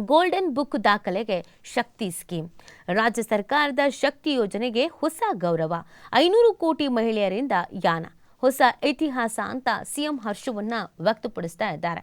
Golden book ದಾಖಲೆಗೆ Shakti scheme. ರಾಜ್ಯ ಸರ್ಕಾರದ ಶಕ್ತಿ ಯೋಜನೆಗೆ ಹೊಸ ಗೌರವ. ಐನೂರು ಕೋಟಿ ಮಹಿಳೆಯರಿಂದ ಯಾನ. ಹೊಸ ಇತಿಹಾಸ ಅಂತ ಸಿಎಂ ಹರ್ಷವನ್ನ ವ್ಯಕ್ತಪಡಿಸ್ತಾ ಇದ್ದಾರೆ.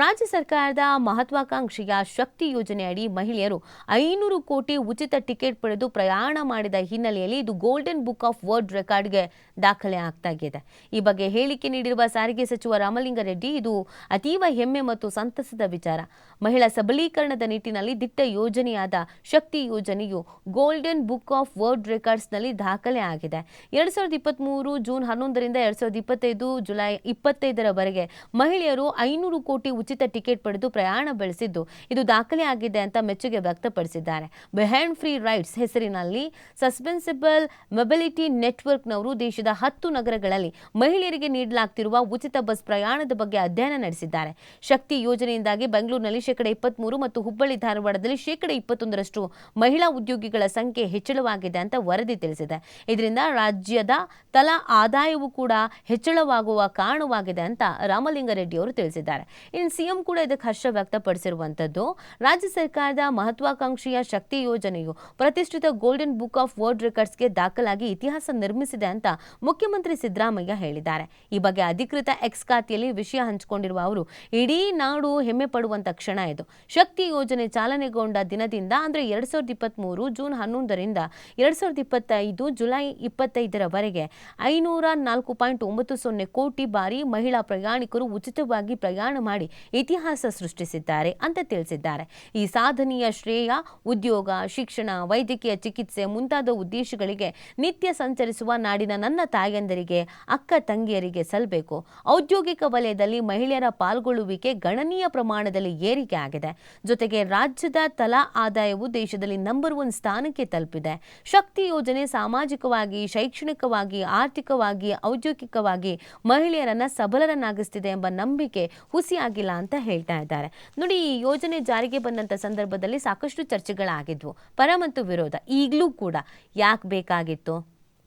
ರಾಜ್ಯ ಸರ್ಕಾರದ ಮಹತ್ವಾಕಾಂಕ್ಷೆಯ ಶಕ್ತಿ ಯೋಜನೆಯಡಿ ಮಹಿಳೆಯರು ಐನೂರು ಕೋಟಿ ಉಚಿತ ಟಿಕೆಟ್ ಪಡೆದು ಪ್ರಯಾಣ ಮಾಡಿದ ಹಿನ್ನೆಲೆಯಲ್ಲಿ ಇದು ಗೋಲ್ಡನ್ ಬುಕ್ ಆಫ್ ವರ್ಲ್ಡ್ ರೆಕಾರ್ಡ್ಗೆ ದಾಖಲೆ ಆಗ್ತಾ ಇದೆ. ಈ ಬಗ್ಗೆ ಹೇಳಿಕೆ ನೀಡಿರುವ ಸಾರಿಗೆ ಸಚಿವ ರಾಮಲಿಂಗಾರೆಡ್ಡಿ, ಇದು ಅತೀವ ಹೆಮ್ಮೆ ಮತ್ತು ಸಂತಸದ ವಿಚಾರ. ಮಹಿಳಾ ಸಬಲೀಕರಣದ ನಿಟ್ಟಿನಲ್ಲಿ ದಿಟ್ಟ ಯೋಜನೆಯಾದ ಶಕ್ತಿ ಯೋಜನೆಯು ಗೋಲ್ಡನ್ ಬುಕ್ ಆಫ್ ವರ್ಲ್ಡ್ ರೆಕಾರ್ಡ್ಸ್ನಲ್ಲಿ ದಾಖಲೆ ಆಗಿದೆ. ಎರಡ್ ಸಾವಿರದ ಇಪ್ಪತ್ತ್ಮೂರು ಜೂನ್ ಹನ್ನೊಂದರಿಂದ ಎರಡ್ ಸಾವಿರದ ಇಪ್ಪತ್ತೈದು ಜುಲೈ ಇಪ್ಪತ್ತೈದರವರೆಗೆ ಮಹಿಳೆಯರು ಐನೂರು ಕೋಟಿ ಉಚಿತ ಟಿಕೆಟ್ ಪಡೆದು ಪ್ರಯಾಣ ಬೆಳೆಸಿದ್ದು, ಇದು ದಾಖಲೆ ಆಗಿದೆ ಅಂತ ಮೆಚ್ಚುಗೆ ವ್ಯಕ್ತಪಡಿಸಿದ್ದಾರೆ. ಬೆಹ್ಯಾಂಡ್ ಫ್ರೀ ರೈಡ್ಸ್ ಹೆಸರಿನಲ್ಲಿ ಸಸ್ಪೆನ್ಸಿಬಲ್ ಮೊಬಿಲಿಟಿ ನೆಟ್ವರ್ಕ್ನವರು ದೇಶದ ಹತ್ತು ನಗರಗಳಲ್ಲಿ ಮಹಿಳೆಯರಿಗೆ ನೀಡಲಾಗ್ತಿರುವ ಉಚಿತ ಬಸ್ ಪ್ರಯಾಣದ ಬಗ್ಗೆ ಅಧ್ಯಯನ ನಡೆಸಿದ್ದಾರೆ. ಶಕ್ತಿ ಯೋಜನೆಯಿಂದಾಗಿ ಬೆಂಗಳೂರಿನಲ್ಲಿ ಶೇಕಡ ಇಪ್ಪತ್ಮೂರು ಮತ್ತು ಹುಬ್ಬಳ್ಳಿ ಧಾರವಾಡದಲ್ಲಿ ಶೇಕಡ ಇಪ್ಪತ್ತೊಂದರಷ್ಟು ಮಹಿಳಾ ಉದ್ಯೋಗಿಗಳ ಸಂಖ್ಯೆ ಹೆಚ್ಚಳವಾಗಿದೆ ಅಂತ ವರದಿ ತಿಳಿಸಿದೆ. ಇದರಿಂದ ರಾಜ್ಯದ ತಲಾ ಆದಾಯವೂ ಕೂಡ ಹೆಚ್ಚಳವಾಗುವ ಕಾರಣವಾಗಿದೆ ಅಂತ ರಾಮಲಿಂಗಾರೆಡ್ಡಿ ಅವರು ತಿಳಿಸಿದ್ದಾರೆ. ಇನ್ನು ಸಿಎಂ ಕೂಡ ಇದಕ್ಕೆ ಹರ್ಷ ವ್ಯಕ್ತಪಡಿಸಿರುವಂಥದ್ದು ರಾಜ್ಯ ಸರ್ಕಾರದ ಮಹತ್ವಾಕಾಂಕ್ಷೆಯ ಶಕ್ತಿ ಯೋಜನೆಯು ಪ್ರತಿಷ್ಠಿತ ಗೋಲ್ಡನ್ ಬುಕ್ ಆಫ್ ವರ್ಲ್ಡ್ ರೆಕಾರ್ಡ್ಸ್ಗೆ ದಾಖಲಾಗಿ ಇತಿಹಾಸ ನಿರ್ಮಿಸಿದೆ ಅಂತ ಮುಖ್ಯಮಂತ್ರಿ ಸಿದ್ದರಾಮಯ್ಯ ಹೇಳಿದ್ದಾರೆ. ಈ ಬಗ್ಗೆ ಅಧಿಕೃತ ಎಕ್ಸ್ ಖಾತೆಯಲ್ಲಿ ವಿಷಯ ಹಂಚಿಕೊಂಡಿರುವ ಅವರು, ಇಡೀ ನಾಡು ಹೆಮ್ಮೆ ಪಡುವಂತ ಕ್ಷಣ ಇದು. ಶಕ್ತಿ ಯೋಜನೆ ಚಾಲನೆಗೊಂಡ ದಿನದಿಂದ ಅಂದ್ರೆ ಎರಡ್ ಸಾವಿರದ ಇಪ್ಪತ್ತ್ಮೂರು ಜೂನ್ ಹನ್ನೊಂದರಿಂದ ಎರಡ್ ಸಾವಿರದ ಇಪ್ಪತ್ತೈದು ಜುಲೈ ಇಪ್ಪತ್ತೈದರವರೆಗೆ ಐನೂರ ನಾಲ್ಕು ಪಾಯಿಂಟ್ ಒಂಬತ್ತು ಸೊನ್ನೆ ಕೋಟಿ ಬಾರಿ ಮಹಿಳಾ ಪ್ರಯಾಣಿಕರು ಉಚಿತವಾಗಿ ಪ್ರಯಾಣ ಮಾಡಿ ಇತಿಹಾಸ ಸೃಷ್ಟಿಸಿದ್ದಾರೆ ಅಂತ ತಿಳಿಸಿದ್ದಾರೆ. ಈ ಸಾಧನೆಯ ಶ್ರೇಯ ಉದ್ಯೋಗ, ಶಿಕ್ಷಣ, ವೈದ್ಯಕೀಯ ಚಿಕಿತ್ಸೆ ಮುಂತಾದ ಉದ್ದೇಶಗಳಿಗೆ ನಿತ್ಯ ಸಂಚರಿಸುವ ನಾಡಿನ ನನ್ನ ತಾಯಂದರಿಗೆ, ಅಕ್ಕ ತಂಗಿಯರಿಗೆ ಸಲ್ಲಬೇಕು ಔದ್ಯೋಗಿಕ ವಲಯದಲ್ಲಿ ಮಹಿಳೆಯರ ಪಾಲ್ಗೊಳ್ಳುವಿಕೆ ಗಣನೀಯ ಪ್ರಮಾಣದಲ್ಲಿ ಏರಿಕೆ ಆಗಿದೆ. ಜೊತೆಗೆ ರಾಜ್ಯದ ತಲಾ ಆದಾಯವು ದೇಶದಲ್ಲಿ ನಂಬರ್ ಒನ್ ಸ್ಥಾನಕ್ಕೆ ತಲುಪಿದೆ. ಶಕ್ತಿ ಯೋಜನೆ ಸಾಮಾಜಿಕವಾಗಿ, ಶೈಕ್ಷಣಿಕವಾಗಿ, ಆರ್ಥಿಕವಾಗಿ ಔದ್ಯೋಗಿಕವಾಗಿ ಮಹಿಳೆಯರನ್ನ ಸಬಲರನ್ನಾಗಿಸ್ತಿದೆ ಎಂಬ ನಂಬಿಕೆ ಹುಸಿಯಾಗಿಲ್ಲ ಅಂತ ಹೇಳ್ತಾ ಇದ್ದಾರೆ. ನೋಡಿ, ಈ ಯೋಜನೆ ಜಾರಿಗೆ ಬಂದಂತ ಸಂದರ್ಭದಲ್ಲಿ ಸಾಕಷ್ಟು ಚರ್ಚೆಗಳಾಗಿದ್ವು. ಪರ ಮತ್ತು ವಿರೋಧ ಈಗಲೂ ಕೂಡ ಯಾಕೆ ಬೇಕಾಗಿತ್ತು?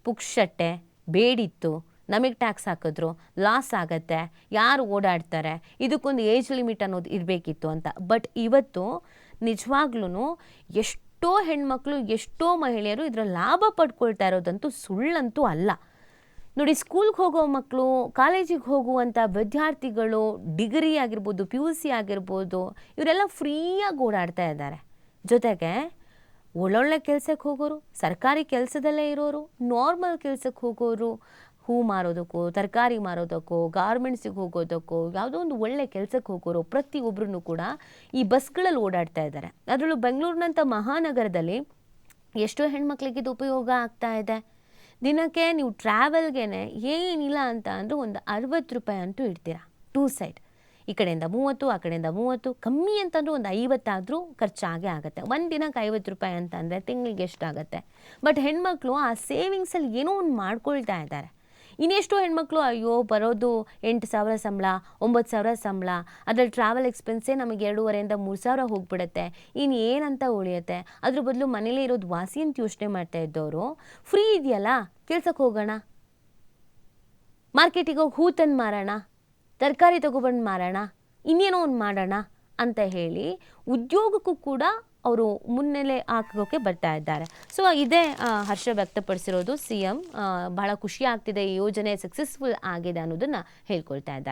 ಪುಕ್ಷಟ್ಟೆ, ಬೇಡಿತ್ತು, ನಮಗೆ ಟ್ಯಾಕ್ಸ್ ಹಾಕಿದ್ರು, ಲಾಸ್ ಆಗತ್ತೆ, ಯಾರು ಓಡಾಡ್ತಾರೆ, ಇದಕ್ಕೊಂದು ಏಜ್ ಲಿಮಿಟ್ ಅನ್ನೋದು ಇರಬೇಕಿತ್ತು ಅಂತ. ಬಟ್ ಇವತ್ತು ನಿಜವಾಗ್ಲೂ ಎಷ್ಟೋ ಹೆಣ್ಮಕ್ಳು, ಎಷ್ಟೋ ಮಹಿಳೆಯರು ಇದರ ಲಾಭ ಪಡ್ಕೊಳ್ತಾ ಇರೋದಂತೂ ಸುಳ್ಳಂತೂ ಅಲ್ಲ. ನೋಡಿ ಸ್ಕೂಲ್ಗೆ ಹೋಗೋ ಮಕ್ಕಳು ಕಾಲೇಜಿಗೆ ಹೋಗುವಂಥ ವಿದ್ಯಾರ್ಥಿಗಳು ಡಿಗ್ರಿ ಆಗಿರ್ಬೋದು ಪಿ ಯು ಸಿ ಆಗಿರ್ಬೋದು, ಇವರೆಲ್ಲ ಫ್ರೀಯಾಗಿ ಓಡಾಡ್ತಾ ಇದ್ದಾರೆ. ಜೊತೆಗೆ ಒಳ್ಳೊಳ್ಳೆ ಕೆಲಸಕ್ಕೆ ಹೋಗೋರು, ಸರ್ಕಾರಿ ಕೆಲಸದಲ್ಲೇ ಇರೋರು ನಾರ್ಮಲ್ ಕೆಲಸಕ್ಕೆ ಹೋಗೋರು, ಹೂ ಮಾರೋದಕ್ಕೋ, ತರಕಾರಿ ಮಾರೋದಕ್ಕೋ ಗಾರ್ಮೆಂಟ್ಸಿಗೆ ಹೋಗೋದಕ್ಕೋ, ಯಾವುದೋ ಒಂದು ಒಳ್ಳೆ ಕೆಲಸಕ್ಕೆ ಹೋಗೋರು ಪ್ರತಿಯೊಬ್ಬರೂ ಕೂಡ ಈ ಬಸ್ಗಳಲ್ಲಿ ಓಡಾಡ್ತಾ ಇದ್ದಾರೆ. ಅದರಲ್ಲೂ ಬೆಂಗಳೂರಿನಂಥ ಮಹಾನಗರದಲ್ಲಿ ಎಷ್ಟೋ ಹೆಣ್ಮಕ್ಳಿಗೆ ಇದು ಉಪಯೋಗ ಆಗ್ತಾ ಇದೆ. ದಿನಕ್ಕೆ ನೀವು ಟ್ರಾವೆಲ್ಗೆ ಏನಿಲ್ಲ ಅಂತ ಅಂದರೂ ಒಂದು ಅರವತ್ತು ರೂಪಾಯಿ ಅಂತೂ ಇಡ್ತೀರಾ? Two side. ಈ ಕಡೆಯಿಂದ ಮೂವತ್ತು, ಆ ಕಡೆಯಿಂದ ಮೂವತ್ತು, ಕಮ್ಮಿ ಅಂತಂದ್ರೂ ಒಂದು ಐವತ್ತಾದರೂ ಖರ್ಚಾಗೇ ಆಗುತ್ತೆ. ಒಂದು ದಿನಕ್ಕೆ ಐವತ್ತು ರೂಪಾಯಿ ಅಂತಂದರೆ ತಿಂಗಳಿಗೆ ಎಷ್ಟಾಗುತ್ತೆ? ಬಟ್ ಹೆಣ್ಮಕ್ಳು ಆ ಸೇವಿಂಗ್ಸಲ್ಲಿ ಏನೋ ಒಂದು ಮಾಡ್ಕೊಳ್ತಾ ಇದ್ದಾರೆ. ಇನ್ನೆಷ್ಟೋ ಹೆಣ್ಮಕ್ಳು, ಅಯ್ಯೋ, ಬರೋದು ಎಂಟು ಸಾವಿರ ಸಂಬಳ, ಒಂಬತ್ತು ಸಾವಿರ ಸಂಬಳ, ಅದ್ರಲ್ಲಿ ಟ್ರಾವೆಲ್ ಎಕ್ಸ್ಪೆನ್ಸೇ ನಮಗೆ ಎರಡೂವರೆಯಿಂದ ಮೂರು ಸಾವಿರ ಹೋಗ್ಬಿಡುತ್ತೆ. ಏನಂತ ಉಳಿಯುತ್ತೆ? ಅದ್ರ ಬದಲು ಮನೇಲೇ ಇರೋದು ವಾಸಿ ಅಂತ ಯೋಚನೆ ಮಾಡ್ತಾ ಇದ್ದವರು. ಫ್ರೀ ಇದೆಯಲ್ಲ ಕೆಲ್ಸಕ್ಕೆ ಹೋಗೋಣ. ಮಾರ್ಕೆಟಿಗೆ ಹೋಗಿ ಹೂ ತಂದು ಮಾರೋಣ. ತರಕಾರಿ ತೊಗೊಬಂದು ಮಾರೋಣ. ಇನ್ನೇನೋ ಒಂದು ಮಾಡೋಣ. ಅಂತ ಹೇಳಿ ಉದ್ಯೋಗಕ್ಕೂ ಕೂಡ ಅವರು ಮುನ್ನೆಲೆ ಹಾಕೋಕೆ ಬರ್ತಾ ಇದ್ದಾರೆ. ಸೊ ಇದೇ ಹರ್ಷ ವ್ಯಕ್ತಪಡಿಸಿರೋದು ಸಿ ಎಂ ಬಹಳ ಖುಷಿ ಆಗ್ತಿದೆ, ಈ ಯೋಜನೆ ಸಕ್ಸಸ್ಫುಲ್ ಆಗಿದೆ ಅನ್ನೋದನ್ನ ಹೇಳ್ಕೊಳ್ತಾ ಇದ್ದಾರೆ.